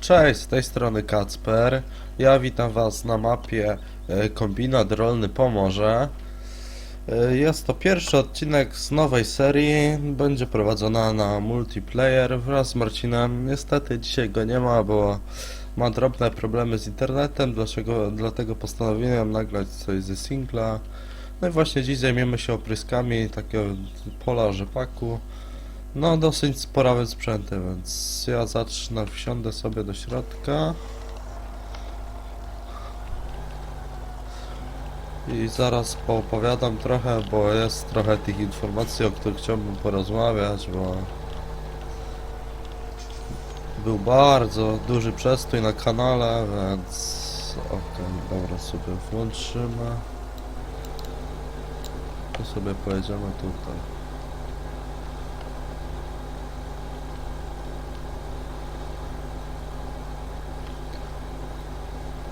Cześć, z tej strony Kacper. Ja witam Was na mapie e, Kombinat Rolny Pomorze. E, Jest to pierwszy odcinek z nowej serii. Będzie prowadzona na multiplayer wraz z Marcinem. Niestety dzisiaj go nie ma, bo ma drobne problemy z internetem, dlaczego, dlatego postanowiłem nagrać coś ze singla. No i właśnie dziś zajmiemy się opryskami takiego pola rzepaku. No, dosyć sporawe sprzęty, więc ja zacznę, wsiądę sobie do środka. I zaraz poopowiadam trochę, bo jest trochę tych informacji, o których chciałbym porozmawiać, bo był bardzo duży przestój na kanale, więc okej, dobra, sobie włączymy. To sobie pojedziemy tutaj.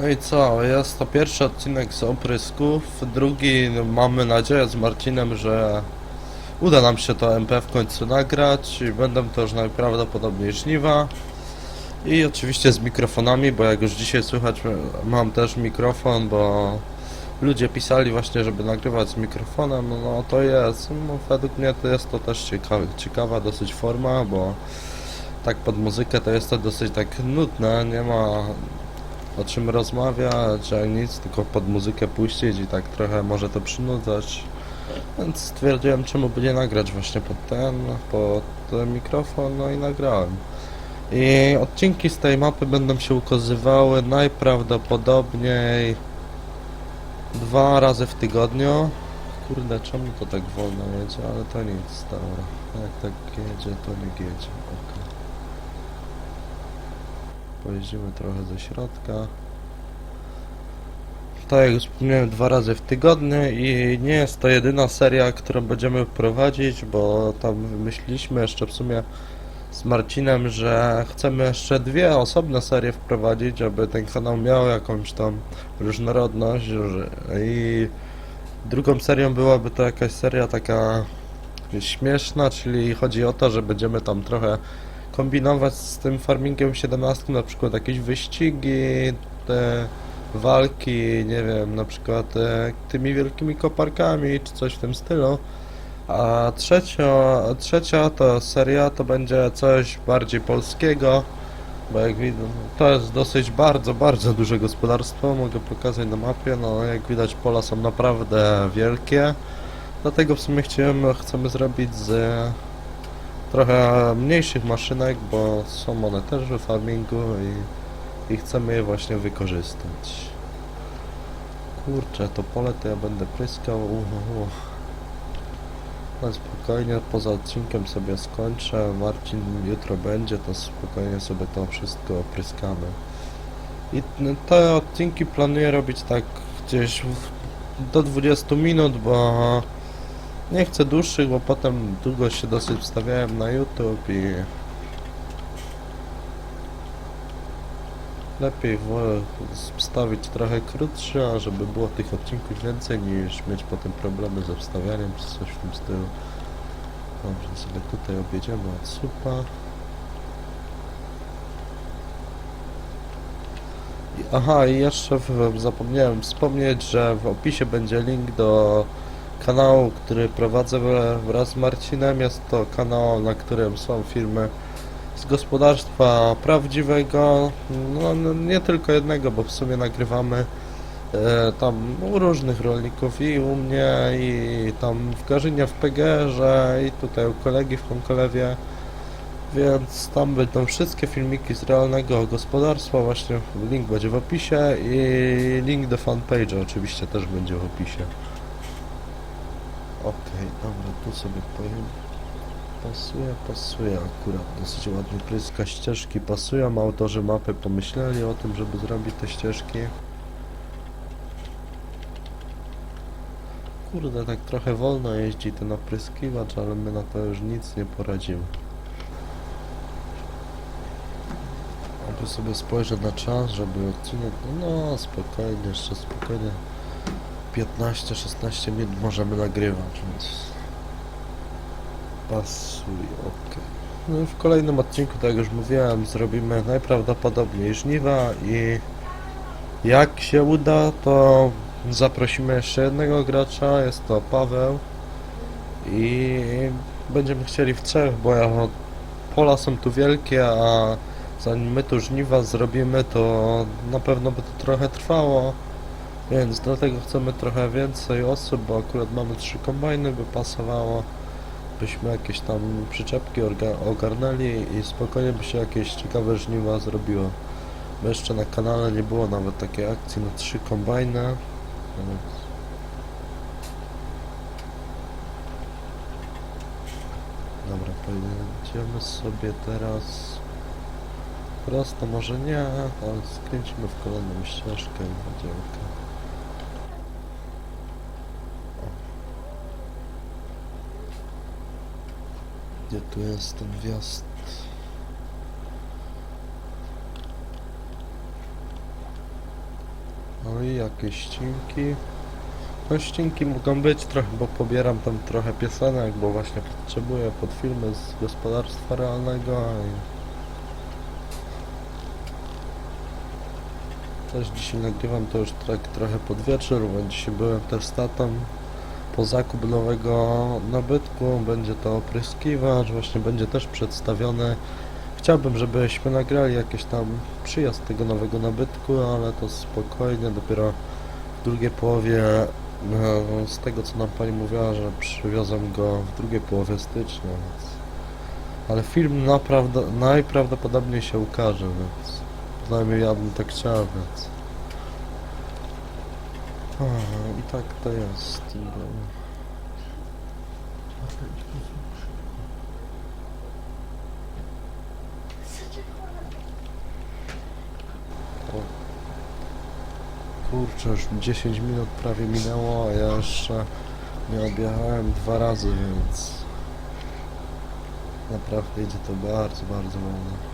No i co, jest to pierwszy odcinek z oprysków, drugi mamy nadzieję z Marcinem, że uda nam się to MP w końcu nagrać i będą to już najprawdopodobniej żniwa. I oczywiście z mikrofonami, bo jak już dzisiaj słychać mam też mikrofon, bo ludzie pisali właśnie, żeby nagrywać z mikrofonem, no to jest, no, według mnie to jest to też ciekawa dosyć forma, bo tak pod muzykę to jest to dosyć tak nudne, nie ma o czym rozmawiać, a nic, tylko pod muzykę puścić i tak trochę może to przynudzać. Więc stwierdziłem, czemu by nie nagrać właśnie pod ten, pod ten mikrofon, no i nagrałem. I odcinki z tej mapy będą się ukazywały najprawdopodobniej dwa razy w tygodniu. Kurde, czemu to tak wolno jedzie, ale to nic, dobra. Jak tak jedzie, to nie jedzie, okej. Pojeździmy trochę ze środka. Tak jak wspomniałem, dwa razy w tygodniu i nie jest to jedyna seria, którą będziemy prowadzić, bo tam wymyśliliśmy jeszcze w sumie z Marcinem, że chcemy jeszcze dwie osobne serie wprowadzić, aby ten kanał miał jakąś tam różnorodność i drugą serią byłaby to jakaś seria taka śmieszna, czyli chodzi o to, że będziemy tam trochę kombinować z tym farmingiem 17, na przykład jakieś wyścigi, te walki, nie wiem, na przykład e, tymi wielkimi koparkami, czy coś w tym stylu. A trzecia, trzecia to seria to będzie coś bardziej polskiego, bo jak widzę, to jest dosyć bardzo, bardzo duże gospodarstwo, mogę pokazać na mapie, no jak widać pola są naprawdę wielkie, dlatego w sumie chcemy zrobić z trochę mniejszych maszynek, bo są one też w farmingu i, i chcemy je właśnie wykorzystać. Kurczę, to pole to ja będę pryskał. No spokojnie, poza odcinkiem sobie skończę. Marcin jutro będzie, to spokojnie sobie to wszystko opryskamy. I te odcinki planuję robić tak gdzieś do 20 minut, bo nie chcę dłuższych, bo potem długo się dosyć wstawiałem na YouTube i lepiej wstawić trochę krótsze, żeby było tych odcinków więcej niż mieć potem problemy ze wstawianiem czy coś w tym stylu. Dobrze, sobie tutaj objedziemy od supa. Aha, i jeszcze w, zapomniałem wspomnieć, że w opisie będzie link do kanału, który prowadzę wra- wraz z Marcinem. Jest to kanał, na którym są filmy z gospodarstwa prawdziwego. No, no nie tylko jednego, bo w sumie nagrywamy e, tam u różnych rolników i u mnie, i tam w Garzynie w PGR-ze, i tutaj u kolegi w Konkolewie. Więc tam będą wszystkie filmiki z realnego gospodarstwa, właśnie link będzie w opisie i link do fanpage'a oczywiście też będzie w opisie. Okej, dobra, tu sobie powiem. Pasuje, pasuje akurat. Dosyć ładnie pryska, ścieżki pasują. Autorzy mapy pomyśleli o tym, żeby zrobić te ścieżki. Kurde, tak trochę wolno jeździ ten opryskiwacz, ale my na to już nic nie poradzimy. Aby sobie spojrzę na czas, żeby odcinek... No, spokojnie, jeszcze spokojnie. 15-16 minut możemy nagrywać, więc pasuje, ok. No w kolejnym odcinku, tak jak już mówiłem, zrobimy najprawdopodobniej żniwa i jak się uda, to zaprosimy jeszcze jednego gracza, jest to Paweł i będziemy chcieli w trzech, bo ja, pola są tu wielkie, a zanim my tu żniwa zrobimy, to na pewno by to trochę trwało, więc dlatego chcemy trochę więcej osób, bo akurat mamy trzy kombajny, by pasowało byśmy jakieś tam przyczepki ogarnęli i spokojnie by się jakieś ciekawe żniwa zrobiło. Bo jeszcze na kanale nie było nawet takiej akcji na trzy kombajny. Więc... Dobra, pojedziemy sobie teraz prosto, może nie, ale skręcimy w kolejną ścieżkę i będzie. Gdzie tu jest ten wjazd? No i jakieś ścinki. No ścinki mogą być trochę, bo pobieram tam trochę piosenek, bo właśnie potrzebuję pod filmy z gospodarstwa realnego i... Też dzisiaj nagrywam to już tak trochę pod wieczór, bo dzisiaj byłem też z tatą po zakup nowego nabytku, będzie to opryskiwacz, właśnie będzie też przedstawiony. Chciałbym, żebyśmy nagrali jakiś tam przyjazd tego nowego nabytku, ale to spokojnie, dopiero w drugiej połowie, no, z tego co nam pani mówiła, że przywiozą go w drugiej połowie stycznia, więc... Ale film naprawdę, najprawdopodobniej się ukaże, więc... Przynajmniej ja bym tak chciał, więc... I tak to jest. Kurczę, już 10 minut prawie minęło, a ja jeszcze nie objechałem dwa razy, więc naprawdę idzie to bardzo, bardzo wolno.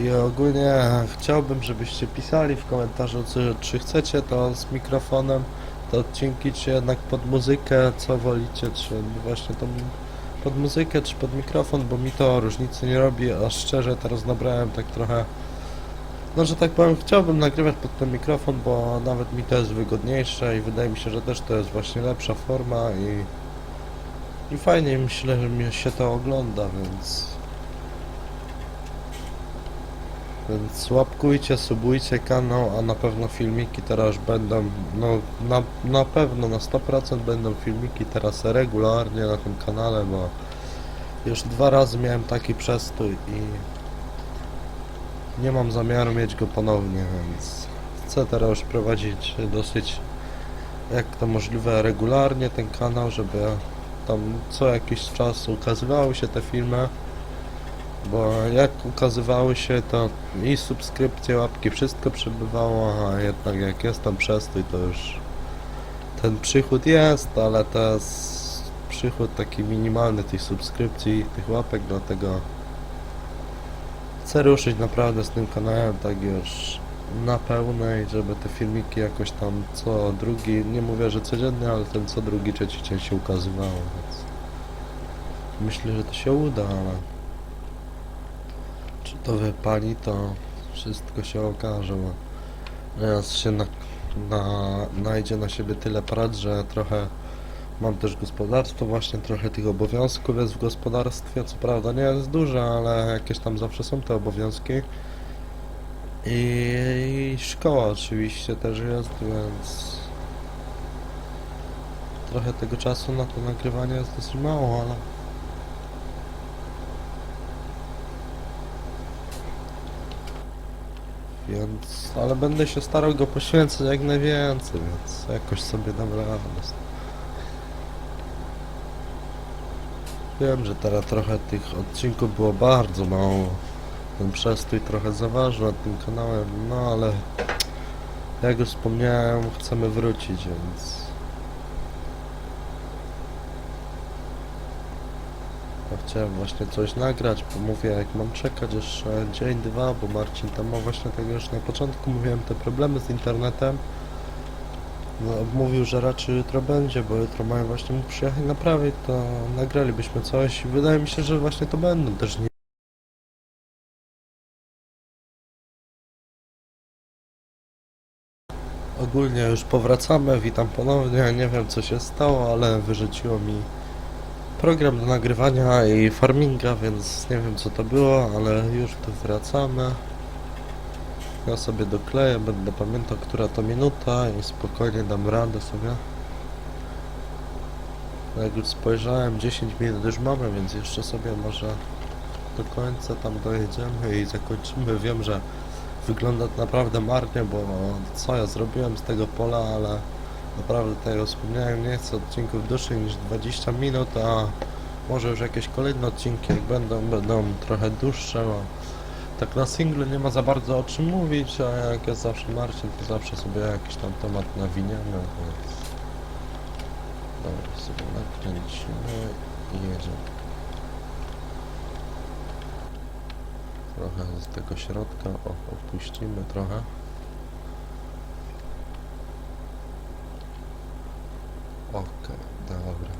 I ogólnie chciałbym, żebyście pisali w komentarzu, czy, czy chcecie to z mikrofonem, te odcinki, czy jednak pod muzykę, co wolicie, czy właśnie tą pod muzykę, czy pod mikrofon, bo mi to różnicy nie robi, a szczerze teraz nabrałem tak trochę, no że tak powiem, chciałbym nagrywać pod ten mikrofon, bo nawet mi to jest wygodniejsze i wydaje mi się, że też to jest właśnie lepsza forma i i fajnie myślę, że mi się to ogląda, więc Więc łapkujcie, subujcie kanał, a na pewno filmiki teraz będą, no na, na pewno na 100% będą filmiki teraz regularnie na tym kanale, bo już dwa razy miałem taki przestój i nie mam zamiaru mieć go ponownie, więc chcę teraz już prowadzić dosyć jak to możliwe regularnie ten kanał, żeby tam co jakiś czas ukazywały się te filmy. Bo jak ukazywały się, to i subskrypcje, łapki, wszystko przebywało, a jednak jak jest tam przestój, to już ten przychód jest, ale jest przychód taki minimalny tych subskrypcji tych łapek, dlatego chcę ruszyć naprawdę z tym kanałem tak już na pełnej, żeby te filmiki jakoś tam co drugi, nie mówię, że codziennie, ale ten co drugi, trzeci dzień się ukazywało, więc myślę, że to się uda, ale to wypali, to wszystko się okaże, bo teraz się na, na, najdzie na siebie tyle prac, że trochę mam też gospodarstwo, właśnie trochę tych obowiązków jest w gospodarstwie, co prawda nie jest duże, ale jakieś tam zawsze są te obowiązki. I, i szkoła oczywiście też jest, więc trochę tego czasu na to nagrywanie jest dosyć mało, ale Więc, ale będę się starał go poświęcać jak najwięcej, więc jakoś sobie dam radę. Wiem, że teraz trochę tych odcinków było bardzo mało. Ten przestój trochę zaważył nad tym kanałem, no ale jak już wspomniałem, chcemy wrócić, więc chciałem właśnie coś nagrać, bo mówię, jak mam czekać jeszcze dzień, dwa, bo Marcin tam ma właśnie tego już na początku mówiłem, te problemy z internetem. No, mówił, że raczej jutro będzie, bo jutro mają właśnie mu przyjechać naprawić, to nagralibyśmy coś wydaje mi się, że właśnie to będą też nie Ogólnie już powracamy, witam ponownie, nie wiem co się stało, ale wyrzuciło mi program do nagrywania i farminga, więc nie wiem co to było, ale już tu wracamy. Ja sobie dokleję, będę pamiętał, która to minuta i spokojnie dam radę sobie. Jak już spojrzałem, 10 minut już mamy, więc jeszcze sobie może do końca tam dojedziemy i zakończymy. Wiem, że wygląda to naprawdę marnie, bo co ja zrobiłem z tego pola, ale naprawdę tego wspomniałem, nie chcę odcinków dłuższych niż 20 minut, a może już jakieś kolejne odcinki jak będą, będą trochę dłuższe, bo tak na singlu nie ma za bardzo o czym mówić, a jak jest zawsze Marcin, to zawsze sobie jakiś tam temat nawiniemy, więc... Dobra, sobie nakręcimy i jedziemy. Trochę z tego środka, o, opuścimy trochę. Okej, dobra.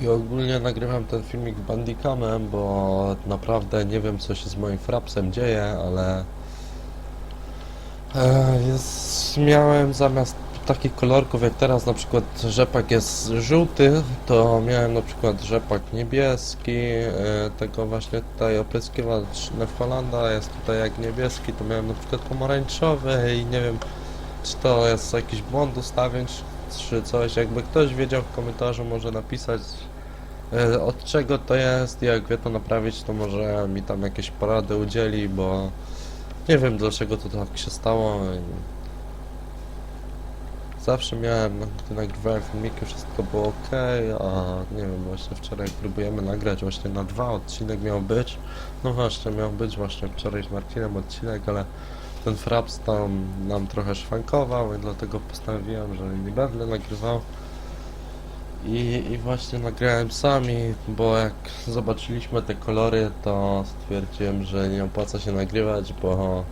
I ogólnie nagrywam ten filmik bandicamem, bo naprawdę nie wiem co się z moim frapsem dzieje, ale e, jest, miałem zamiast takich kolorków jak teraz na przykład rzepak jest żółty, to miałem na przykład rzepak niebieski, e, tego właśnie tutaj opryskiwacz Nefholanda jest tutaj jak niebieski, to miałem na przykład pomarańczowy i nie wiem czy to jest jakiś błąd ustawień czy- coś, jakby ktoś wiedział w komentarzu może napisać od czego to jest jak wie to naprawić to może mi tam jakieś porady udzieli, bo nie wiem dlaczego to tak się stało Zawsze miałem, gdy nagrywałem filmiki, wszystko było ok, a nie wiem, właśnie wczoraj próbujemy nagrać właśnie na dwa odcinek miał być. No właśnie, miał być właśnie wczoraj z Marcinem odcinek, ale ten Fraps tam nam trochę szwankował i dlatego postanowiłem, że nie będę nagrywał. I, I właśnie nagrałem sami, bo jak zobaczyliśmy te kolory, to stwierdziłem, że nie opłaca się nagrywać, bo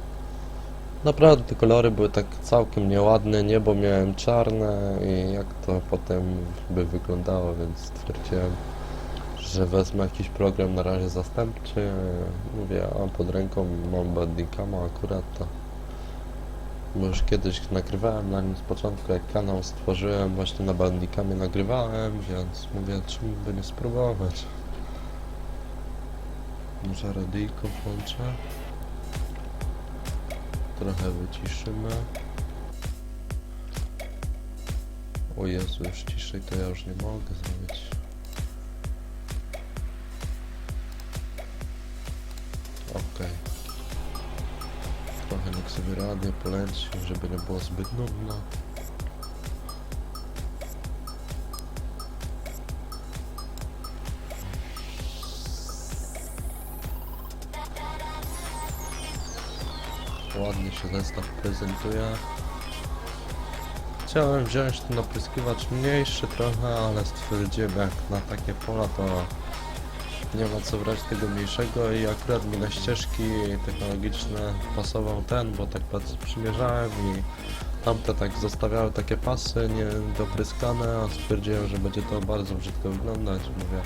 Naprawdę te kolory były tak całkiem nieładne, niebo miałem czarne i jak to potem by wyglądało, więc stwierdziłem, że wezmę jakiś program na razie zastępczy. Mówię, a pod ręką mam Bandicama akurat to. Bo już kiedyś nagrywałem na nim z początku, jak kanał stworzyłem, właśnie na Bandicamie nagrywałem, więc mówię, czemu by nie spróbować. Może radyjko włączę. Trochę wyciszymy. O Jezu, już ciszej to ja już nie mogę zrobić. Radio poleci, żeby nie było zbyt nudno. Ładnie się zestaw prezentuje. Chciałem wziąć ten opryskiwacz mniejszy trochę, ale stwierdziłem jak na takie pola to nie ma co brać tego mniejszego i akurat mi na ścieżki technologiczne pasował ten, bo tak przymierzałem i tamte tak zostawiały takie pasy niedopryskane, a stwierdziłem, że będzie to bardzo brzydko wyglądać. Mówię,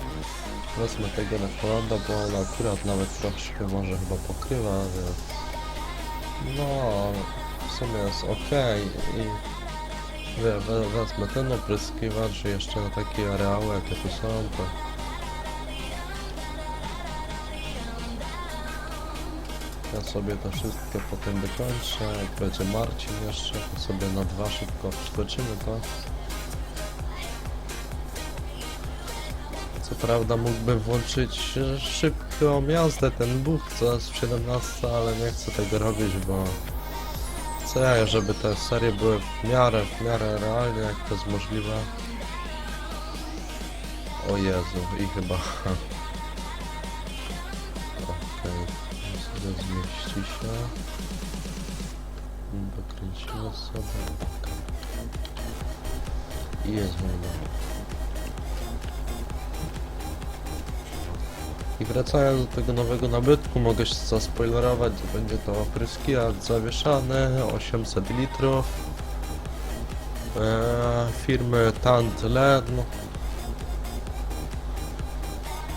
wezmę tego na Holanda, bo on akurat nawet troszkę może chyba pokrywa, więc no, w sumie jest ok i wezmę ten opryskiwacz jeszcze na takie areały jakie tu są, to ja sobie to wszystko potem dokończę, jak będzie Marcin jeszcze, to sobie na dwa szybko wskoczymy to. Co prawda mógłbym włączyć szybką jazdę, ten buch, co jest w 17, ale nie chcę tego robić, bo chcę, żeby te serie były w miarę, w miarę realnie, jak to jest możliwe. O Jezu, i chyba... Dokręcimy sobie. I jest. I wracając do tego nowego nabytku, mogę się zaspoilerować, że będzie to pryskiacz zawieszany, 800 litrów, e, firmy Tant Len.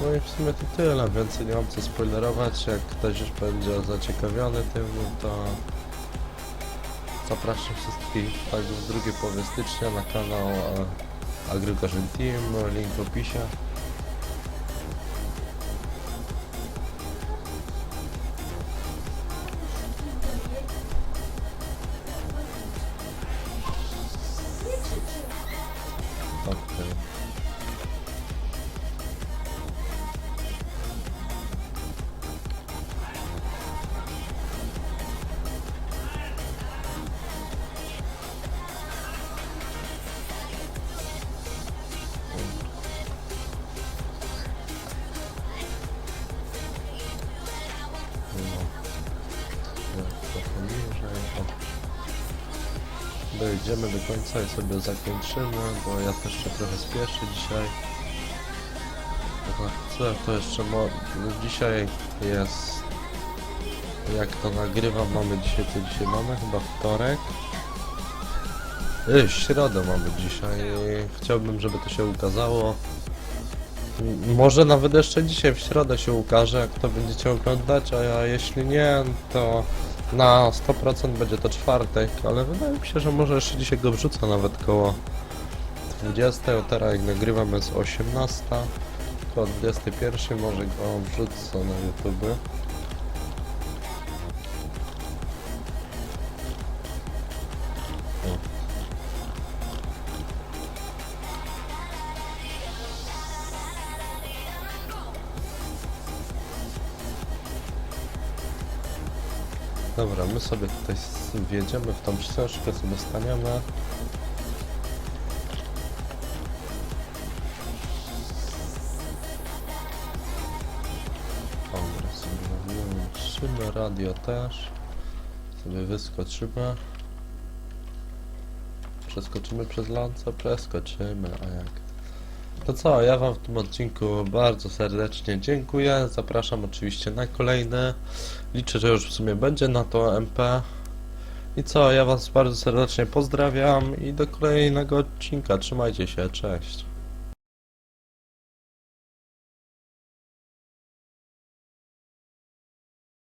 No i w sumie to tyle, więcej nie mam co spoilerować, jak ktoś już będzie zaciekawiony tym, no to zapraszam wszystkich także w drugiej połowie stycznia na kanał e, Agrigorzyn Team, link w opisie. Dojdziemy do końca i sobie zakończymy, bo ja też się trochę spieszę dzisiaj. Co to jeszcze mo... Dzisiaj jest... Jak to nagrywam, mamy dzisiaj, co dzisiaj mamy? Chyba wtorek? Yy, środę mamy dzisiaj. Chciałbym, żeby to się ukazało. Może nawet jeszcze dzisiaj w środę się ukaże, jak to będziecie oglądać, a ja, jeśli nie, to na 100% będzie to czwartek, ale wydaje mi się, że może jeszcze dzisiaj go wrzucę nawet koło 20, teraz jak nagrywam jest 18, koło 21 może go wrzucę na YouTube. Sobie tutaj wjedziemy w tą ścieżkę, sobie staniemy. Dobra, sobie wyłączymy radio też. Sobie wyskoczymy. Przeskoczymy przez lance? Przeskoczymy, a jak? To co, ja wam w tym odcinku bardzo serdecznie dziękuję. Zapraszam oczywiście na kolejne. Liczę, że już w sumie będzie na to MP. I co, ja was bardzo serdecznie pozdrawiam i do kolejnego odcinka. Trzymajcie się, cześć.